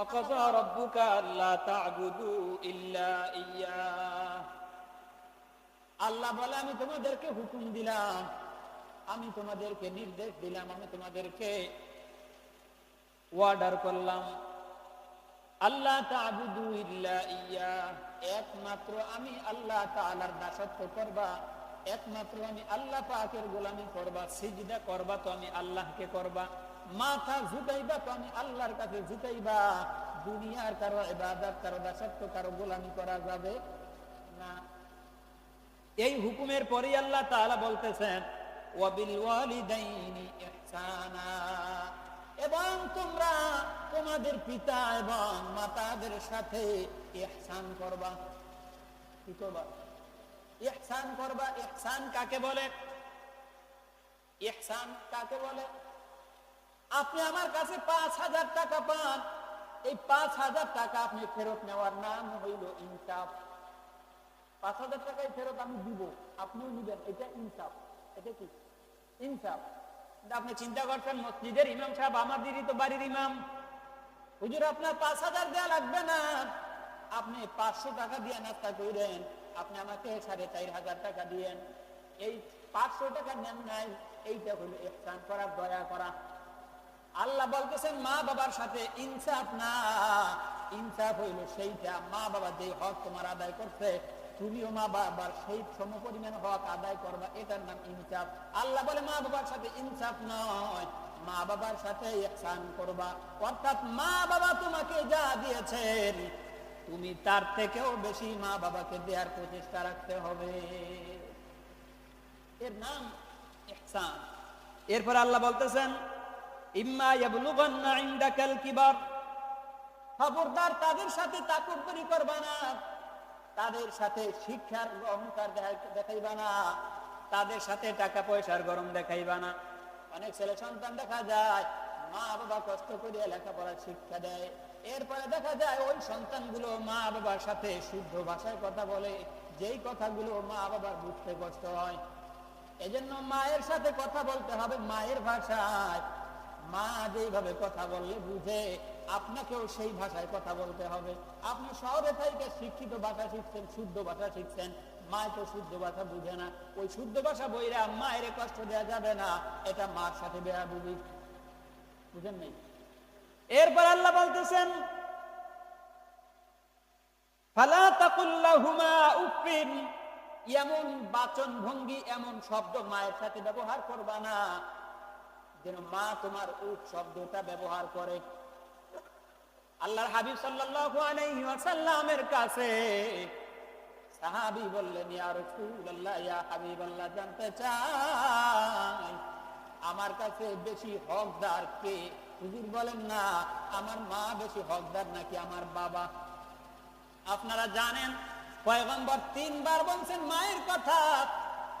وقضى ربك ألا تعبدوا إلا إياه আল্লাহ বলে আমি তোমাদেরকে হুকুম দিলাম আমি তোমাদেরকে নির্দেশ দিলাম আমি তোমাদেরকে ওয়ার্ডার করলাম আল্লাহ তাবুদু ইল্লা ইয়া একমাত্র আমি আল্লাহ তাআলার দাসত্ব করবা একমাত্র আমি আল্লাহ পাকের গোলামি করবা সিজদা করবা তো আমি আল্লাহকে করবা মাথা ঝুঁকাইবা তো আমি আল্লাহর কাছে ঝুঁকাইবা। দুনিয়ার কারও ইবাদত, কারও দাসত্ব, কারও গোলামি করা যাবে না। এই হুকুমের পরেই আল্লাহ তাআলা বলতেছেন, ওয়াবিল ওয়ালিদাইনি ইহসানা। এবং তোমরা তোমাদের পিতা এবং মাতাদের সাথে ইহসান করবা। কি করবা? ইহসান করবা। ইহসান কাকে বলে? ইহসান কাকে বলে? আপনি আমার কাছে পাঁচ হাজার টাকা পান। এই পাঁচ হাজার টাকা আপনি ফেরত নেওয়ার নাম হইল ইনসাফ পাঁচ হাজার টাকাই ফেরত আমি দিব, আপনিও নিবেন, এটা ইনসাফ এটা কি? ইনসাফ আপনি চিন্তা করছেন, মসজিদের ইমাম সাহেব আমাদেরই তো বাড়ির ইমাম। হুজুর, আপনার পাঁচ হাজার দেওয়া লাগবে না। আপনি পাঁচশো টাকা দিয়ে নাস্তা করেন আপনি আমাকে সাড়ে চার হাজার টাকা দিয়েন। এই পাঁচশো টাকা নেন নাই, এইটা হলো ইহসান করা দয়া করা। আল্লাহ বলতেছেন, মা বাবার সাথে ইনসাফ না। ইনসাফ হইল সেইটা। মা বাবা যে হক তোমার আদায় করছে, তুমিও মা বাবার সেই সম পরিমাণ হক আদায় করবা, এটার নাম ইনসাফ। আল্লাহ বলে, মা বাবার সাথে ইনসাফ নয়, মা বাবার সাথে ইহসান করবা। অর্থাৎ মা বাবা তোমাকে যা দিয়েছেন, তুমি তার থেকেও বেশি মা বাবাকে দেওয়ার প্রচেষ্টা রাখতে হবে। এর নাম ইহসান। এরপর আল্লাহ বলতেছেন ইম্মা ইয়াবলুগান্না ইনদাকাল কিবার। খবরদার তাদের সাথে তাকুব্বরি করবা না। তাদের সাথে শিক্ষার অহংকার দেখা- দেখাইবা না। তাদের সাথে টাকা পয়সার গরম দেখাইবা না। অনেক ছেলে সন্তান দেখা যায় মা বাবা কষ্ট করে লেখাপড়া শিক্ষা দেয়। এরপরে দেখা যায়, ওই সন্তানগুলো মা বাবার সাথে শুদ্ধ ভাষায় কথা বলে। যেই কথাগুলো মা বাবার বুঝতে কষ্ট হয়। এজন্য মায়ের সাথে কথা বলতে হবে মায়ের ভাষায়। মা যেইভাবে কথা বললে বুঝে, আপনাকেও সেই ভাষায় কথা বলতে হবে। আপনি শহরে থেকে শিক্ষিত ভাষা শিখছেন, শুদ্ধ ভাষা শিখছেন। মা তো শুদ্ধ ভাষা বুঝে না। ওই শুদ্ধ ভাষা বইরা মায়ের কষ্ট দেওয়া যাবে না। এটা মার সাথে বেড়া বুঝি বুঝেন নাই? এরপর আল্লাহ বলতেছেন, ফালা তাকুল্লাহুমা উফিন এমন বাচন ভঙ্গি এমন শব্দ মায়ের সাথে ব্যবহার করবা না। যেন মা তোমার উপ শব্দটা ব্যবহার করে। আল্লাহর হাবিব সাল্লাল্লাহু কাছে সাহাবী বললেন জানতে চাই, আমার কাছে বেশি হকদার কে? হুজুর বলেন, না, আমার মা বেশি হকদার নাকি আমার বাবা? আপনারা জানেন, পয়গম্বর তিনবার বলছেন মায়ের কথা,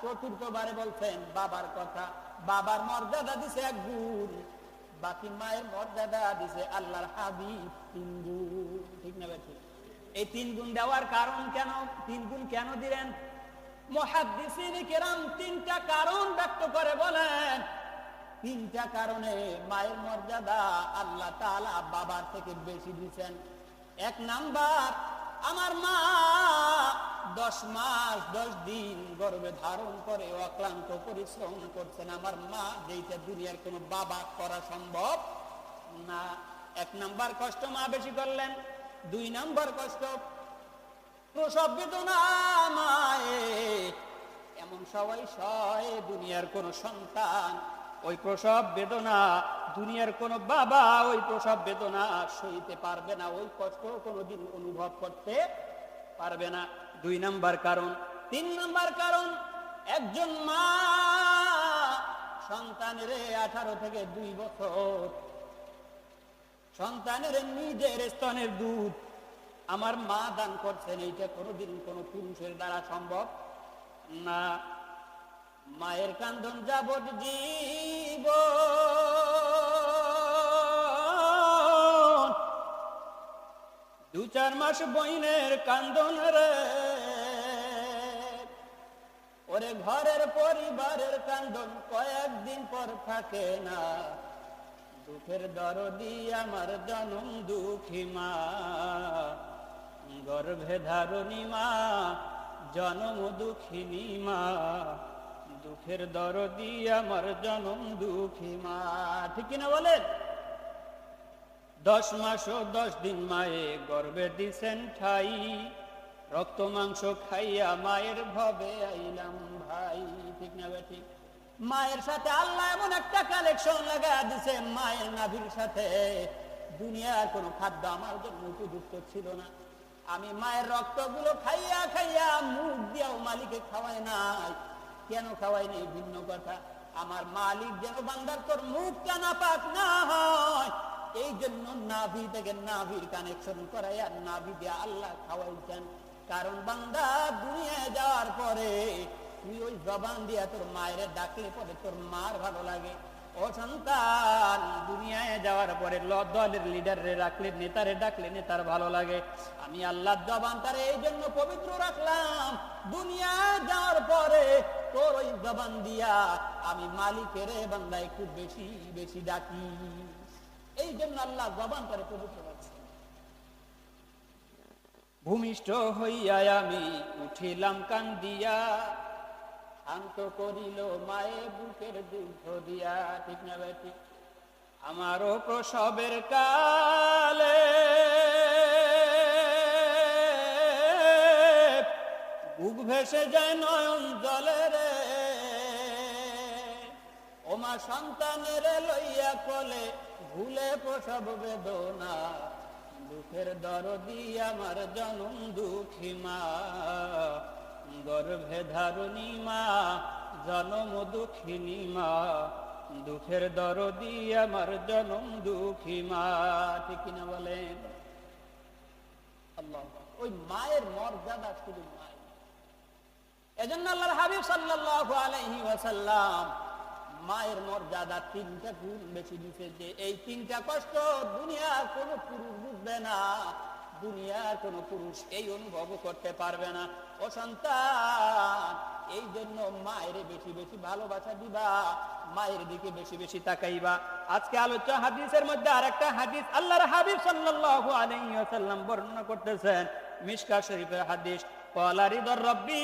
চতুর্থবারে বলছেন বাবার কথা। বাবার মর্যাদা দিছে এক বাকি মায়ের মর্যাদা দিছে আল্লাহর হাবিব তিন ঠিক না ঠিক এই তিন গুণ দেওয়ার কারণ কেন, তিন গুণ কেন দিলেন? তিনটা কারণ ব্যক্ত করে বলেন। তিনটা কারণে মায়ের মর্যাদা আল্লাহ বাবার থেকে বেশি দিচ্ছেন এক নাম্বার, আমার মা দশ মাস, দশ দিন গর্ভে ধারণ করে অক্লান্ত পরিশ্রম করছেন। আমার মা যেইটা দুনিয়ার কোনো বাবা করা সম্ভব না। এক নাম্বার কষ্ট মা বেশি করলেন, দুই নাম্বার কষ্ট প্রসব বেদনা এমন সবাই সয়, দুনিয়ার কোন সন্তান ওই প্রসব বেদনা, দুনিয়ার কোন বাবা ওই প্রসব বেদনা সইতে পারবে না। ওই কষ্ট কোনোদিন অনুভব করতে পারবে না। দুই নাম্বার কারণ। তিন নাম্বার কারণ, একজন মা সন্তানের আঠারো থেকে দুই বছর। সন্তানের নিজের স্তনের দুধ। আমার মা দান করছেন, এইটা কোনোদিন কোনো পুরুষের দ্বারা সম্ভব না। মায়ের কান্দন যাবত জীব দু চার মাস বইনের কান্দন রে। ওরে ঘরের পরিবারের কান্দন কয়েকদিন পর থাকে না। সুখের দরদি আমার জনম দুঃখী মা। গর্ভে ধারণী মা, জনম দুঃখিনী মা। দুঃখের দরদি আমার জনম দুঃখী মা। ঠিক কিনা বলেন? দশ মাস ও দশ দিন মায়ে গর্বে দিছেন ঠাই। রক্ত, মাংস খাইয়া মায়ের ভবে আইলাম ভাই। ঠিক না ঠিক? মায়ের সাথে আল্লাহ এমন একটা কালেকশন লাগা দিছে মায়ের নাভির সাথে। দুনিয়ার কোনো খাদ্য আমার জন্য উপযুক্ত ছিল না। আমি মায়ের রক্তগুলো খাইয়া খাইয়া মুখ দিয়াও মালিকে খাওয়াই নাই। কেন খাওয়াই নেই? ভিন্ন কথা। আমার মালিক যেন বান্দার তোর মুখটা না পাক না হয়। এই জন্য নাভি থেকে নাভির কানেকশন করাই আর নাভি দিয়ে আল্লাহ খাওয়াইছেন। কারণ বান্দা দুনিয়ায় যাওয়ার পরে তুই ওই জবান দিয়া তোর মায়ের ডাকলে পরে তোর মার ভালো লাগে। ও সন্তান, দুনিয়ায় যাওয়ার পরে দলের লিডারে রাখলে, নেতারে ডাকলে নেতার ভালো লাগে। আমি আল্লাহ জবান তার এই জন্য পবিত্র রাখলাম। দুনিয়ায় যাওয়ার পরে তোর ওই জবান দিয়া আমি মালিকের বান্দায় খুব বেশি বেশি ডাকি। এই জন্য আল্লাহ জবান তারে পবিত্র ভূমিষ্ঠ হইয়া আমি উঠিলাম কান্দিয়া, শান্ত করিল মায়ে বুকের দুঃখ দিয়া। ঠিক না ভাই, ঠিক। আমারও প্রসবের কালে বুক ভেসে যায় নয়ন জলে রে। ওমা সন্তানের লইয়া কোলে ভুলে প্রসব বেদনা দুঃখের দরদি আমার জনম দুঃখী মা। গর্ভে ধারণী মা, জনম দুঃখিনী মা। দুঃখের দরদি আমার জনম দুঃখী মা। ঠিক না বলেন? আল্লাহ, ওই মায়ের মর্যাদা শুধু মায়ের এজন্য আল্লাহর হাবিব সাল্লাল্লাহু আলাইহি ওয়াসাল্লাম মায়ের মর্যাদা তিনটা গুণ বেশি দিছে যে এই তিনটা কষ্ট দুনিয়ার কোনো পুরুষ বুঝবে না। দুনিয়ার কোনো পুরুষ এই অনুভব করতে পারবে না। ও সন্তান, এই জন্য মায়ের বেশি বেশি ভালোবাসা দিবা, মায়ের দিকে বেশি বেশি তাকাইবা। আজকে আলোচ্য হাদিসের মধ্যে আরেকটা হাদিস আল্লাহর হাবিব সাল্লাল্লাহু আলাইহি বর্ণনা করতেছেন মিশকা শরীফের হাদিস। ক্বালা রিদর রব্বি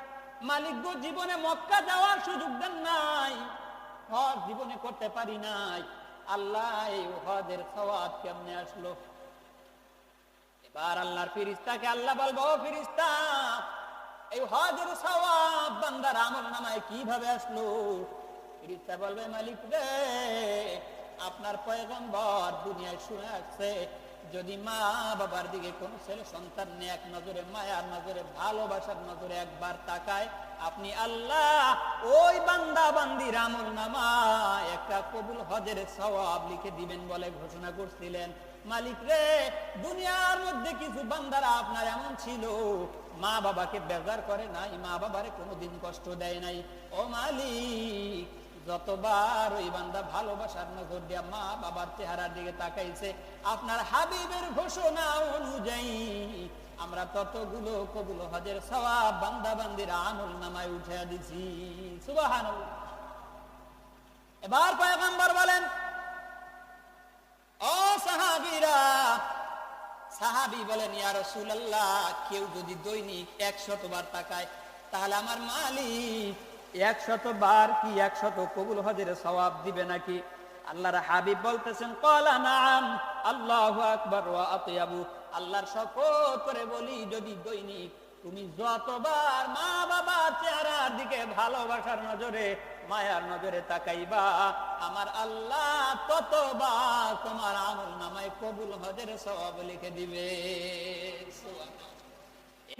মালিক গো, জীবনে মক্কা যাওয়ার সুযোগ দেন নাই। হজ জীবনে করতে পারি নাই। আল্লাহ হজের সওয়াব কেমনে আসলো? এবার আল্লাহর ফিরিস্তাকে আল্লাহ বলব ফিরিস্তা এই হজের সওয়াব বান্দার আমল নামায় কীভাবে আসলো? ফিরিস্তা বলবে, মালিক রে, আপনার পয়গম্বর দুনিয়ায় শুনে আসছে যদি মা বাবার দিকে কোন ছেলে সন্তান এক নজরে মায়ার নজরে, ভালোবাসার নজরে একবার তাকায়, আপনি আল্লাহ, ওই বান্দা বান্দির আমল নামা, একটা কবুল হজের সওয়াব লিখে দিবেন বলে ঘোষণা করছিলেন। মালিক রে, দুনিয়ার মধ্যে কিছু বান্দারা আপনার এমন ছিল, মা বাবাকে বেজার করে নাই, মা বাবারে কোনোদিন কষ্ট দেয় নাই। ও মালিক যতবার ওই বান্দা ভালোবাসার নজর দিয়া মা বাবার চেহারার দিকে তাকাইছে, আপনার হাবিবের ঘোষণা অনুযায়ী আমরা ততগুলো কবুল হজের সওয়াব বান্দা বান্দির আমল নামায় উঠে দিছি। সুবাহান এবার পয়গম্বর বলেন, ও সাহাবীরা, সাহাবি বলেন, ইয়া রাসূলুল্লাহ, কেউ যদি দৈনিক 100 বার তাকায়, তাহলে আমার মালিক একশত বার কি একশত কবুল হজের সওয়াব দিবে নাকি? আল্লাহর হাবিব বলতেছেন, কলা নাম আল্লাহু আকবার আল্লাহর শপথ করে বলি, যদি দৈনিক তুমি যতবার মা বাবার চেহারার দিকে ভালোবাসার নজরে, মায়ার নজরে তাকাইবা, আমার আল্লাহ ততবার তোমার আমল নামায় কবুল হজের সওয়াব লিখে দিবে।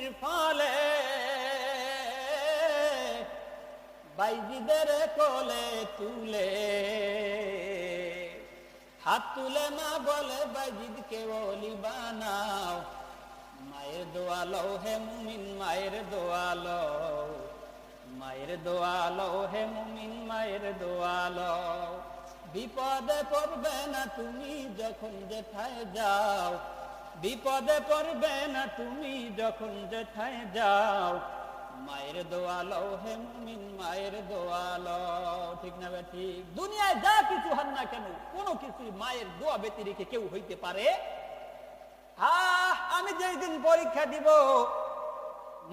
এর ফলে বাইজিদের কোলে তুলে। হাত তুলে মা বলে, বাইজিদকে ওলি বানাও। মায়ের দোয়া লও হে মুমিন, মায়ের দোয়া লও মায়ের দোয়া লও হে মুমিন, মায়ের দোয়া লও বিপদে পড়বে না তুমি যখন যেথায় যাও। বিপদে পড়বে না তুমি যখন যেথায় যাও। মায়ের দোয়া লও হে মুমিন, মায়ের দোয়া লও ঠিক না ঠিক? দুনিয়ায় যা কিছু হন না কেন, কোনো কিছু মায়ের দোয়া ব্যতিরিকে কেউ হইতে পারে? আমি যেই দিন পরীক্ষা দিব,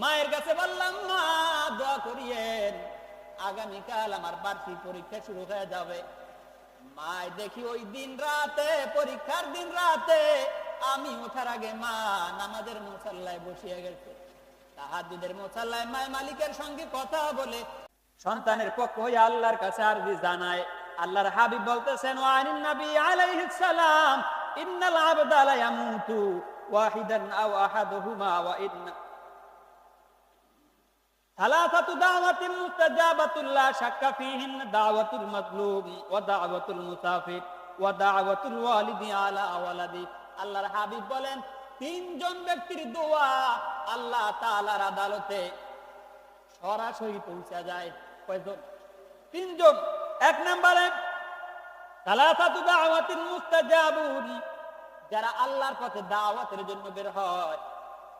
মায়ের কাছে বললাম, মা, দোয়া করিয়েন। আগামীকাল আমার বার্ষিক পরীক্ষা শুরু হয়ে যাবে। মায় দেখি ওই দিন রাতে, পরীক্ষার দিন রাতে, আমি ওঠার আগে মা নামাজের মুসাল্লায় বসিয়ে গেছে। তাহাজুদের মুসাল্লায় মায় মালিকের সঙ্গে কথা বলে সন্তানের পক্ষ হয়ে আল্লাহর কাছে আরজি জানায় আল্লাহর হাবিব বলতেছেন ওয়ানিন নবী আলাইহিস সালাম ইন্নাল আবদা লা ইয়ামুতু ওয়াহিদান আও আহাদুহুমা ওয়া ইন্না ثلاثة دعوة مستجابة لا شك فيهن دعوة المظلوم ودعوة المسافر ودعوة الوالد على ولده আল্লাহর হাবিব বলেন তিনজন ব্যক্তির দোয়া আল্লাহ তাআলার আদালতে সরাসরি পৌঁছা যায়। তিনজন। এক নম্বরে যারা আল্লাহর পথে দাওয়াতের জন্য বের হয়,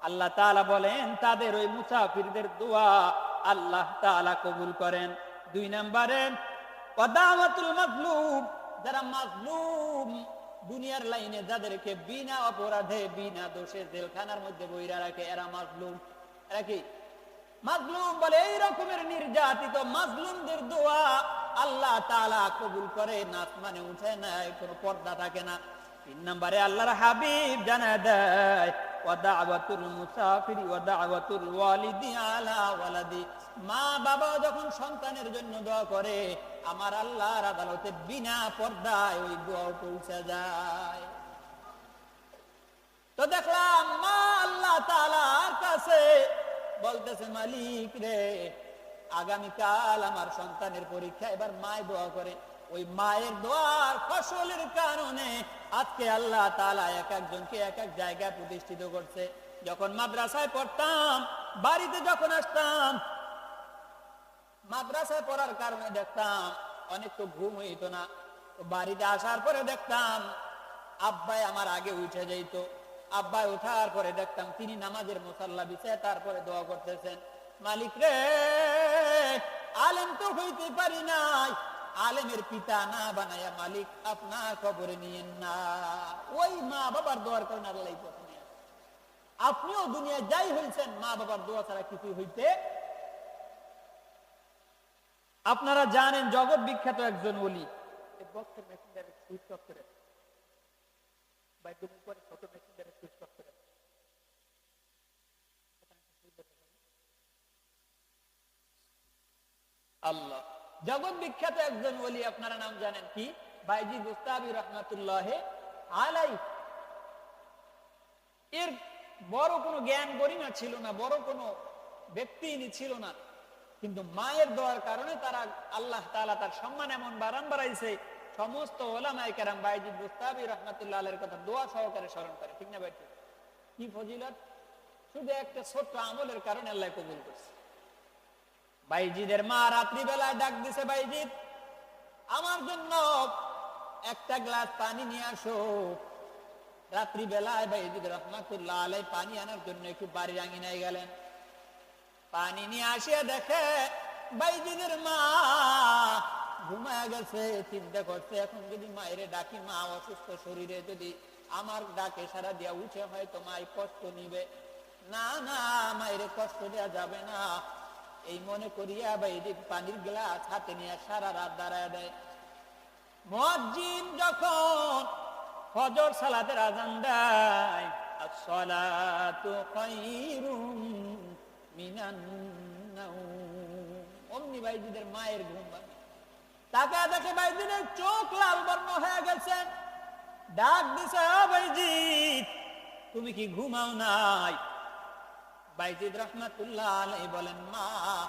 আল্লাহ তাআলা বলেন, তাদের ওই মুসাফিরদের দোয়া আল্লাহ তাআলা কবুল করেন। দুই নম্বরে যারা মাজলুম দুনিয়ার লাইনে যাদেরকে বিনা অপরাধে, বিনা দোষে জেলখানার মধ্যে বইরা রাখে, এরা মাজলুম। এরা কি? মাজলুম বলে এই রকমের নির্যাতিত মাজলুমদের দোয়া আল্লাহ তাআলা কবুল করে, নাচ মানে উঠে নাই, কোনো পর্দা থাকে না। তিন নম্বরে আল্লাহর হাবিব জানা দেয় মা বাবা যখন সন্তানের জন্য দোয়া করে আমার আল্লাহর আদালতে বিনা পর্দায় ওই দোয়া পৌঁছে যায়। তো দেখলাম, মা আল্লাহ তাআলার কাছে বলতেছে, মালিক রে, আগামীকাল আমার সন্তানের পরীক্ষা এবার মায় দোয়া করে। ওই মায়ের দোয়ার ফসলের কারণে আজকে আল্লাহ তালা এক একজনকে এক এক জায়গায় প্রতিষ্ঠিত করছে। যখন মাদ্রাসায় পড়তাম, বাড়িতে যখন আসতাম মাদ্রাসায় পড়ার কারণে দেখতাম, অনেক তো ঘুম হইতো না। বাড়িতে আসার পরে দেখতাম, আব্বাই আমার আগে উঠে যাইত। আব্বাই উঠার পরে দেখতাম, তিনি নামাজের মুসাল্লা বিছায় তারপরে দোয়া করতেছেন। মালিক রে, আলেম তো হইতে পারি নাই। আলেমের পিতা না বানায়া মালিক আপনার খবরে নিয়েন না। ওই মা বাবার দোয়ার কারণে আল্লাহ। আপনিও দুনিয়া যাই হয়েছেন মা বাবার দোয়া ছাড়া কিছু হইতে আপনারা জানেন জগৎ বিখ্যাত একজন ওলি। এই বক্সের মেশিনটারে সুইচ অফ করে বা একদম উপরে ছোট মেশিনটারে সুইচ অফ করে আল্লাহ। জগৎ বিখ্যাত একজন ওলি আপনারা নাম জানেন কি? বাইজি গুস্তাবি রহমাতুল্লাহ আলাই এর বড় কোনো জ্ঞান গরিমা ছিল না বড় কোনো ব্যক্তি ছিল না। কিন্তু মায়ের দোয়ার কারণে তারা আল্লাহ তাআলা তার সম্মান এমন বারান বাড়াইছে, সমস্ত ওলামায়ে কেরাম বাইজি গুস্তাবি রহমাতুল্লাহ আলাইহির কথা দোয়া সহকারে স্মরণ করে। ঠিক না ভাই? কি ফজিলত? শুধু একটা ছোট্ট আমলের কারণে আল্লাহ কবুল করছে। বাইজিদের মা রাত্রি বেলায় ডাক দিছে, বাইজিদ, আমার জন্য একটা গ্লাস পানি নিয়ে আসো। রাত্রি বেলায় বাইজিদ রহমাতুল্লাহ আলাই পানি আনার জন্য একটু বাড়ির আঙিনায় গেলেন। পানি নিয়ে আসিয়া দেখে বাইজিদের মা ঘুমায় গেছে, চিন্তা করছে, এখন যদি মায়ের ডাকি, মা অসুস্থ শরীরে যদি আমার ডাকে সারা দিয়া উঠে, হয়তো মাই কষ্ট নিবে। না না, মায়ের কষ্ট দেওয়া যাবে না। এই মনে করিয়া বাইজিদ পানির গ্লাস হাতে নিয়ে সারা রাত দাঁড়ায় দেয়। মসজিদ যখন ফজর সালাতের আজান দেয় মিনান নাওম অমনি বাইজিদের মায়ের ঘুম তাকে দেখে বাইজিদের চোখ লাল বর্ণ হয়ে গেছে। ডাক দিছে, "ও বাইজিদ, তুমি কি ঘুমাও নাই? বাইজিদ রহমাতুল্লাহ আলাই বলেন, মা,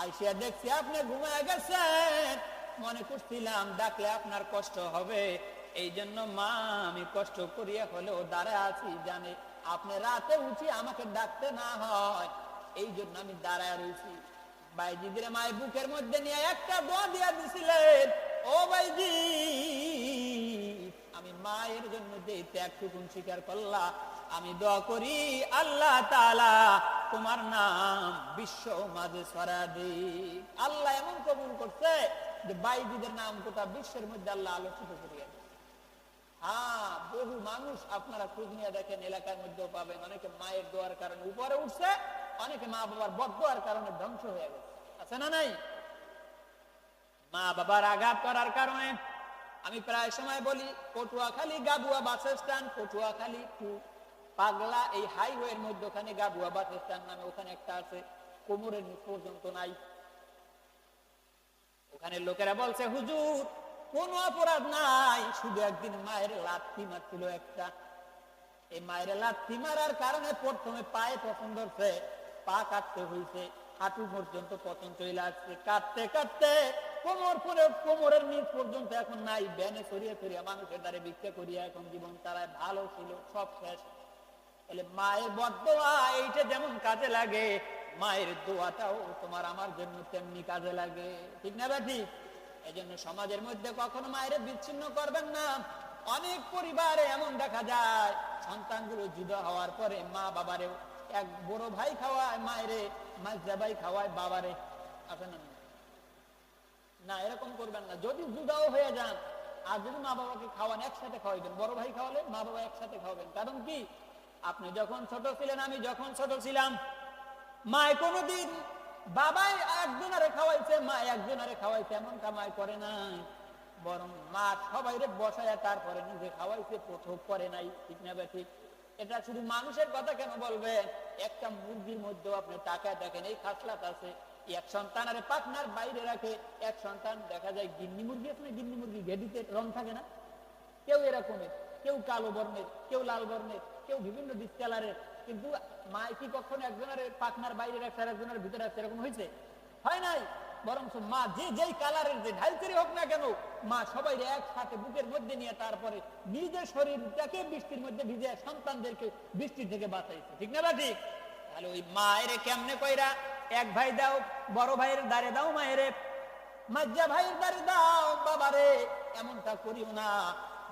আইসিয়া দেখছি আপনি ঘুমায় গেছেন। মনে করছিলাম ডাকলে আপনার কষ্ট হবে। এই জন্য মা, আমি কষ্ট করিয়া হলেও দাঁড়ায় আছি জানে। আপনি রাতে উঠি আমাকে ডাকতে না হয়। এই জন্য আমি দাঁড়ায় রয়েছি। বাইজিদের মায়ের বুকের মধ্যে নিয়ে একটা দোয়া দিয়া দিছিলেন, ও বাইজি, আমি মায়ের জন্য যে ত্যাগটুকুন স্বীকার করলাম, আমি দোয়া করি আল্লাহ তাআলা তোমার নাম বিশ্ব মাঝে ছড়া দিক। আল্লাহ এমন কবুল করছে যে বাইজিদের নাম গোটা বিশ্বের মধ্যে আল্লাহ আলোচিত দিয়েছে। হ্যাঁ বহু মানুষ আপনারা খোঁজ নিয়ে দেখেন, এলাকার মধ্যেও পাবেন। অনেকে মায়ের দোয়ার কারণে উপরে উঠছে অনেকে মা বাবার বদোয়ার কারণে ধ্বংস হয়ে গেছে। আছে না নাই? মা বাবার আঘাত করার কারণে আমি প্রায় সময় বলি, Patuakhali Gabua bus stand, Patuakhali to Pagla, এই হাইওয়ের মধ্যখানে গাবুয়া বাস নামে ওখানে একটা আছে, কোমরের নিচ পর্যন্ত নাই। ওখানে লোকেরা বলছে, হুজুর, কোন অপরাধ নাই, শুধু একদিন মায়ের লাথি মারছিল একটা। এই মায়ের লাথি মারার কারণে প্রথমে পায়ে পছন্দ ধরছে পা কাটতে হয়েছে হাঁটু পর্যন্ত পতন চলে আসছে। কাটতে কাটতে কোমর পরে, কোমরের নিচ পর্যন্ত এখন নাই। ব্যানে সরিয়ে সরিয়ে মানুষের দ্বারে ভিক্ষা করিয়া এখন জীবন তারায় ভালো ছিল, সব শেষ। তাহলে মায়ের বদোয়া এইটা যেমন কাজে লাগে, মায়ের দোয়াটাও তোমার আমার জন্য তেমনি কাজে লাগে। ঠিক না বা ঠিক? এই জন্য সমাজের মধ্যে কখনো মায়ের বিচ্ছিন্ন করবেন না। অনেক পরিবারে এমন দেখা যায়, সন্তানগুলো জুদা হওয়ার পরে মা বাবারেও এক বড় ভাই খাওয়ায় মায়েরে মাজা ভাই খাওয়ায় বাবারে। আছে না না, এরকম করবেন না। যদি জুদাও হয়ে যান, আর যদি মা বাবাকে খাওয়ান, একসাথে খাওয়াইবেন। বড় ভাই খাওয়ালে মা বাবা একসাথে খাওয়াবেন। কারণ কি? আপনি যখন ছোট ছিলেন, আমি যখন ছোট ছিলাম, মায় কোনোদিন বাবাই একজনারে খাওয়াইছে মা একজনারে খাওয়াইছে। এমন কামাই করে নাই। বরং মা সবাই রে বসায় তারপরে নিজে খাওয়াইছে, প্রথম করে নাই। ঠিক না ঠিক এটা শুধু মানুষের কথা কেন বলবে? একটা মুরগির মধ্যেও আপনি টাকায় দেখেন, এই খাসলাত আছে। এক সন্তান আরে পাখনার বাইরে রাখে, এক সন্তান দেখা যায় গিন্নি মুরগি আছে না, গিন্নি মুরগি ঘেডিতে রং থাকে না? কেউ এরকমের কেউ কালো বর্ণের, কেউ লাল বর্ণের, কেউ বিভিন্ন ডিস কালারের কিন্তু মা কি কখনো একজনের পাখনার বাইরে রাখছে আর একজনের ভিতরে রাখছে এরকম হয়েছে? হয় নাই? বরং মা যে যেই কালারের যে ঢালচেরি হোক না কেন, মা সবাই একসাথে বুকের মধ্যে নিয়ে তারপরে নিজের শরীরটাকে বৃষ্টির মধ্যে ভিজে সন্তানদেরকে বৃষ্টির থেকে বাঁচাইছে। ঠিক না বা ঠিক তাহলে ওই মায়ের কেমনে কইরা, এক ভাই দাও, বড় ভাইয়ের দাঁড়ে দাও মায়েরে। মাজ্জা ভাইয়ের দাঁড়ে দাও বাবারে, এমনটা করিও না।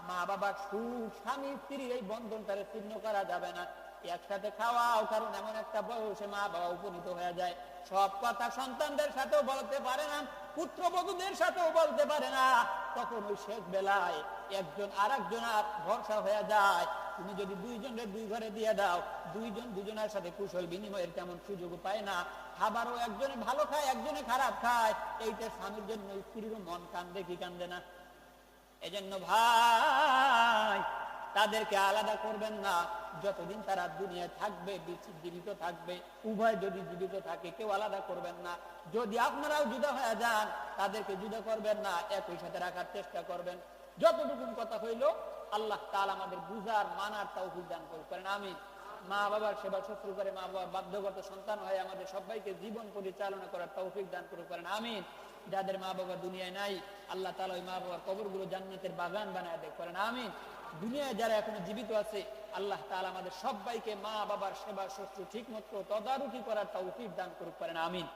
মা বাবার সুখ, স্বামী স্ত্রীর এই বন্ধনটারে ছিন্ন করা যাবে না। একসাথে খাওয়াও, কারণ এমন একটা বয়সে মা বাবা উপনীত হয়ে যায়। সব কথা সন্তানদের সাথেও বলতে পারে না, পুত্রবধূদের সাথেও বলতে পারে না। তখন ওই শেষ বেলায় একজন আর একজনের ভরসা হয়ে যায়, তুমি যদি দুইজনের দুই ঘরে দিয়ে দাও, দুইজন দুজনের সাথে কুশল বিনিময়ের তেমন সুযোগ পায় না। খাবারও একজনে ভালো খায়, একজনে খারাপ খায়। এইটা স্বামীর জন্য স্ত্রীরও মন কান্দে কি কান্দে না। এজন্য ভাই তাদেরকে আলাদা করবেন না। যতদিন তারা দুনিয়ায় থাকবে জীবিত থাকবে, উভয় যদি জীবিত থাকে, কেউ আলাদা করবেন না। যদি আপনারাও জুদা হয়ে যান, তাদেরকে জুদা করবেন না, একই সাথে রাখার চেষ্টা করবেন। যতটুকুন কথা হইল, আল্লাহ তাআলা আমাদের বুঝার, মানার তাও দান করেন আমি মা বাবার সেবা শত্রু করে মা বাবার বাধ্যগত সন্তান হয়ে আমাদের সবাইকে জীবন পরিচালনা করার তৌফিক দান করুক। করেন আমিন। যাদের মা বাবা দুনিয়ায় নাই, আল্লাহ তালা ওই মা বাবার কবরগুলো জান্নাতের বাগান বানায় দেখ করেন আমিন। দুনিয়ায় যারা এখনও জীবিত আছে, আল্লাহ তালা আমাদের সবাইকে মা বাবার সেবা শত্রু ঠিক মতো তদারকি করার তা দান করুক পারেন আমিন।